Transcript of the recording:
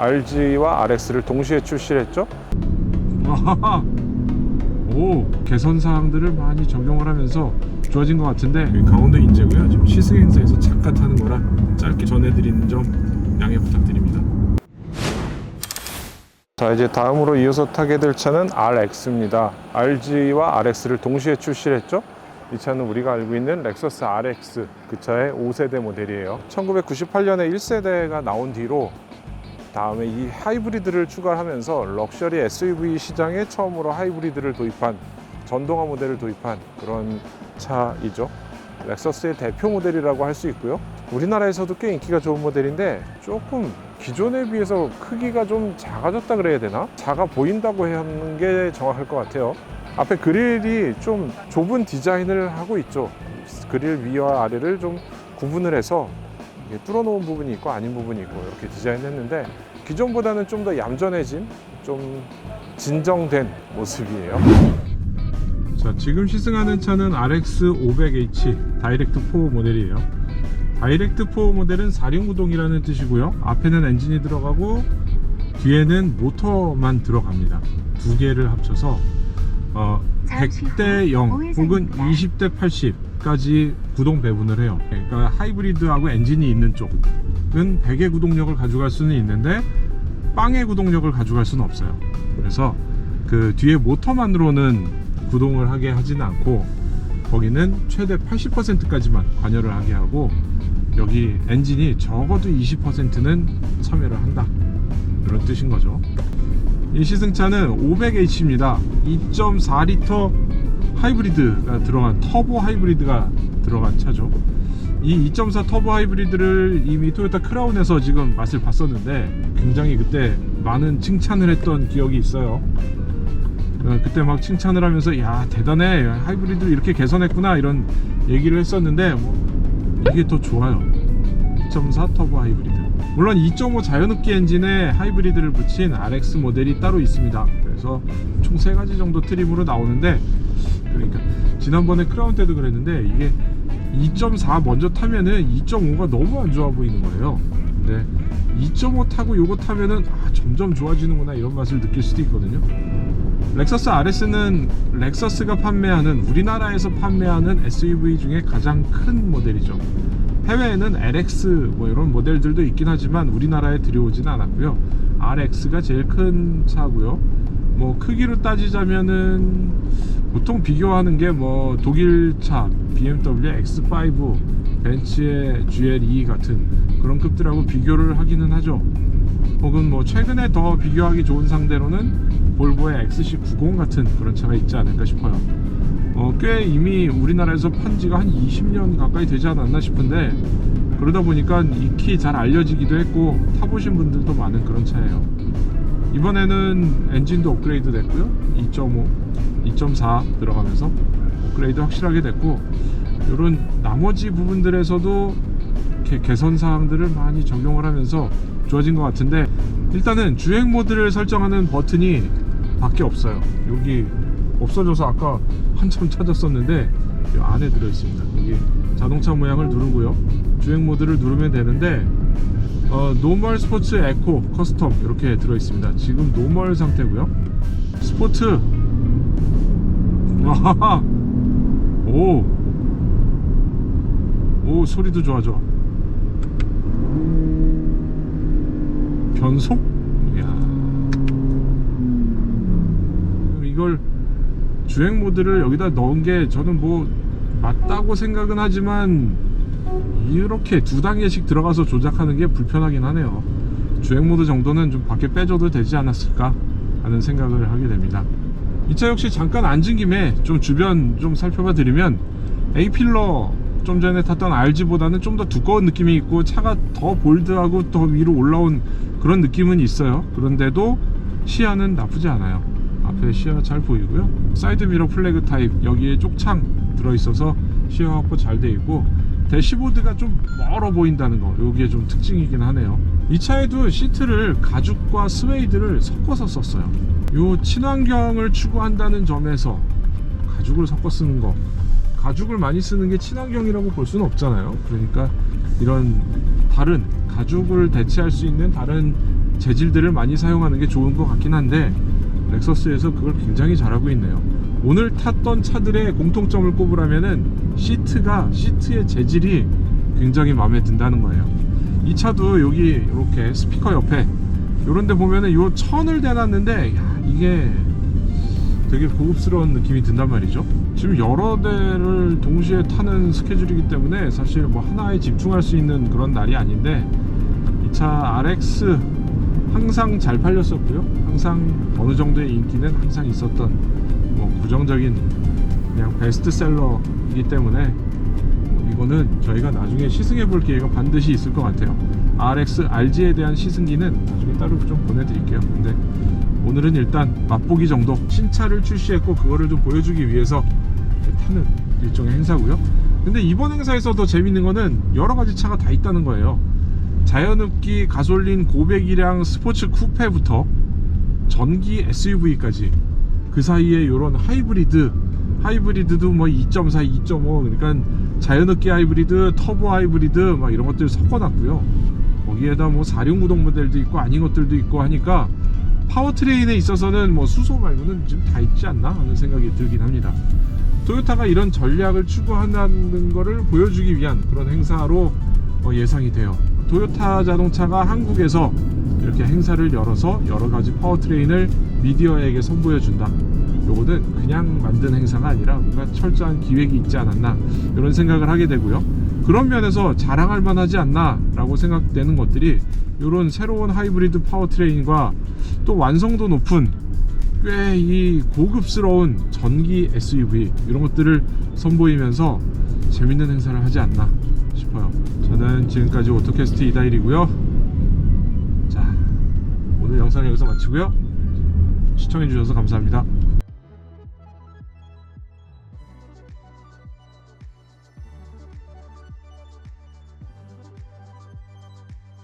RG와 RX를 동시에 출시를 했죠. 아하하. 오 개선 사항들을 많이 적용을 하면서 좋아진 것 같은데 강원도 인제고요. 지금 시승 행사에서 잠깐 타는 거라 짧게 전해드리는 점 양해 부탁드립니다. 자 이제 다음으로 이어서 타게 될 차는 RX입니다. RG와 RX를 동시에 출시를 했죠. 이 차는 우리가 알고 있는 렉서스 RX 그 차의 5세대 모델이에요. 1998년에 1세대가 나온 뒤로 다음에 이 하이브리드를 추가하면서 럭셔리 SUV 시장에 처음으로 하이브리드를 도입한 전동화 모델을 도입한 그런 차이죠. 렉서스의 대표 모델이라고 할 수 있고요. 우리나라에서도 꽤 인기가 좋은 모델인데 조금 기존에 비해서 크기가 좀 작아졌다 그래야 되나? 작아 보인다고 하는 게 정확할 것 같아요. 앞에 그릴이 좀 좁은 디자인을 하고 있죠. 그릴 위와 아래를 좀 구분을 해서 뚫어놓은 부분이 있고 아닌 부분이 있고 이렇게 디자인했는데 기존보다는 좀 더 얌전해진 좀 진정된 모습이에요. 자 지금 시승하는 차는 RX 500H 다이렉트 4 모델이에요. 다이렉트 4 모델은 4륜구동이라는 뜻이고요. 앞에는 엔진이 들어가고 뒤에는 모터만 들어갑니다. 두 개를 합쳐서 어, 100대 0 혹은 20대 80까지 구동 배분을 해요. 그러니까 하이브리드하고 엔진이 있는 쪽 은 100의 구동력을 가져갈 수는 있는데 빵의 구동력을 가져갈 수는 없어요. 그래서 그 뒤에 모터만으로는 구동을 하게 하지는 않고 거기는 최대 80%까지만 관여를 하게 하고 여기 엔진이 적어도 20%는 참여를 한다. 이런 뜻인 거죠. 이 시승차는 500H입니다. 2.4리터 하이브리드가 들어간 터보 하이브리드가 들어간 차죠 이 2.4 터보 하이브리드를 이미 토요타 크라운에서 지금 맛을 봤었는데 굉장히 그때 많은 칭찬을 했던 기억이 있어요. 어, 그때 막 칭찬을 하면서 야 대단해. 하이브리드 이렇게 개선했구나. 이런 얘기를 했었는데 뭐 이게 더 좋아요. 2.4 터보 하이브리드. 물론 2.5 자연흡기 엔진에 하이브리드를 붙인 RX 모델이 따로 있습니다. 그래서 총 3가지 정도 트림으로 나오는데 그러니까 지난번에 크라운 때도 그랬는데 이게 2.4 먼저 타면은 2.5가 너무 안 좋아 보이는 거예요 근데 2.5 타고 요거 타면은 아, 점점 좋아지는구나 이런 맛을 느낄 수도 있거든요 렉서스 RS는 렉서스가 판매하는 우리나라에서 판매하는 SUV 중에 가장 큰 모델이죠. 해외에는 LX 뭐 이런 모델들도 있긴 하지만 우리나라에 들여오지는 않았고요. RX가 제일 큰 차고요. 뭐 크기로 따지자면은 보통 비교하는 게 뭐 독일차 BMW X5, 벤츠의 GLE 같은 그런 급들하고 비교를 하기는 하죠. 혹은 뭐 최근에 더 비교하기 좋은 상대로는 볼보의 XC90 같은 그런 차가 있지 않을까 싶어요. 어, 꽤 이미 우리나라에서 판 지가 한 20년 가까이 되지 않았나 싶은데 그러다 보니까 익히 잘 알려지기도 했고 타보신 분들도 많은 그런 차예요. 이번에는 엔진도 업그레이드 됐고요. 2.5, 2.4 들어가면서 업그레이드 확실하게 됐고 이런 나머지 부분들에서도 이렇게 개선 사항들을 많이 적용을 하면서 좋아진 것 같은데 일단은 주행 모드를 설정하는 버튼이 밖에 없어요. 여기 없어져서 아까 한참 찾았었는데 이 안에 들어있습니다. 여기 자동차 모양을 누르고요. 주행 모드를 누르면 되는데 어, 노멀 스포츠 에코 커스텀 이렇게 들어있습니다. 지금 노멀 상태고요. 스포츠. 오. 오 소리도 좋아 좋아 변속? 이야. 이걸 주행 모드를 여기다 넣은 게 저는 뭐 맞다고 생각은 하지만 이렇게 두 단계씩 들어가서 조작하는 게 불편하긴 하네요. 주행 모드 정도는 좀 밖에 빼줘도 되지 않았을까 하는 생각을 하게 됩니다. 이 차 역시 잠깐 앉은 김에 좀 주변 좀 살펴봐 드리면 A필러 좀 전에 탔던 RG보다는 좀 더 두꺼운 느낌이 있고 차가 더 볼드하고 더 위로 올라온 그런 느낌은 있어요. 그런데도 시야는 나쁘지 않아요. 앞에 시야 잘 보이고요. 사이드 미러 플래그 타입 여기에 쪽창 들어있어서 시야 확보 잘 돼 있고 대시보드가 좀 멀어 보인다는 거 여기에 좀 특징이긴 하네요. 이 차에도 시트를 가죽과 스웨이드를 섞어서 썼어요 요 친환경을 추구한다는 점에서 가죽을 섞어 쓰는 거 가죽을 많이 쓰는 게 친환경이라고 볼 수는 없잖아요. 그러니까 이런 다른 가죽을 대체할 수 있는 다른 재질들을 많이 사용하는 게 좋은 것 같긴 한데 렉서스에서 그걸 굉장히 잘하고 있네요. 오늘 탔던 차들의 공통점을 꼽으라면은 시트가 시트의 재질이 굉장히 마음에 든다는 거예요. 이 차도 여기 이렇게 스피커 옆에 이런 데 보면은 요 천을 대놨는데 야, 이게 되게 고급스러운 느낌이 든단 말이죠. 지금 여러 대를 동시에 타는 스케줄이기 때문에 사실 뭐 하나에 집중할 수 있는 그런 날이 아닌데 이 차 RX 항상 잘 팔렸었고요. 항상 어느 정도의 인기는 항상 있었던 뭐 부정적인 그냥 베스트셀러이기 때문에 뭐 이거는 저희가 나중에 시승해 볼 기회가 반드시 있을 것 같아요. RX RG에 대한 시승기는 나중에 따로 좀 보내드릴게요. 근데 오늘은 일단 맛보기 정도 신차를 출시했고 그거를 좀 보여주기 위해서 타는 일종의 행사고요. 근데 이번 행사에서 더 재밌는 거는 여러 가지 차가 다 있다는 거예요. 자연흡기 가솔린 고배기량 스포츠 쿠페부터 전기 SUV까지 그 사이에 이런 하이브리드 하이브리드도 뭐 2.4, 2.5 그러니까 자연흡기 하이브리드, 터보 하이브리드 막 이런 것들 섞어놨고요. 거기에다 뭐 4륜구동 모델도 있고 아닌 것들도 있고 하니까 파워트레인에 있어서는 뭐 수소 말고는 지금 다 있지 않나 하는 생각이 들긴 합니다. 토요타가 이런 전략을 추구한다는 것을 보여주기 위한 그런 행사로 어, 예상이 돼요. 토요타 자동차가 한국에서 이렇게 행사를 열어서 여러 가지 파워트레인을 미디어에게 선보여 준다. 요거는 그냥 만든 행사가 아니라 뭔가 철저한 기획이 있지 않았나 이런 생각을 하게 되고요. 그런 면에서 자랑할 만하지 않나라고 생각되는 것들이 이런 새로운 하이브리드 파워트레인과 또 완성도 높은 꽤 이 고급스러운 전기 SUV 이런 것들을 선보이면서 재밌는 행사를 하지 않나 싶어요. 저는 지금까지 오토캐스트 이다일이고요. 자, 오늘 영상 여기서 마치고요. 시청해주셔서 감사합니다.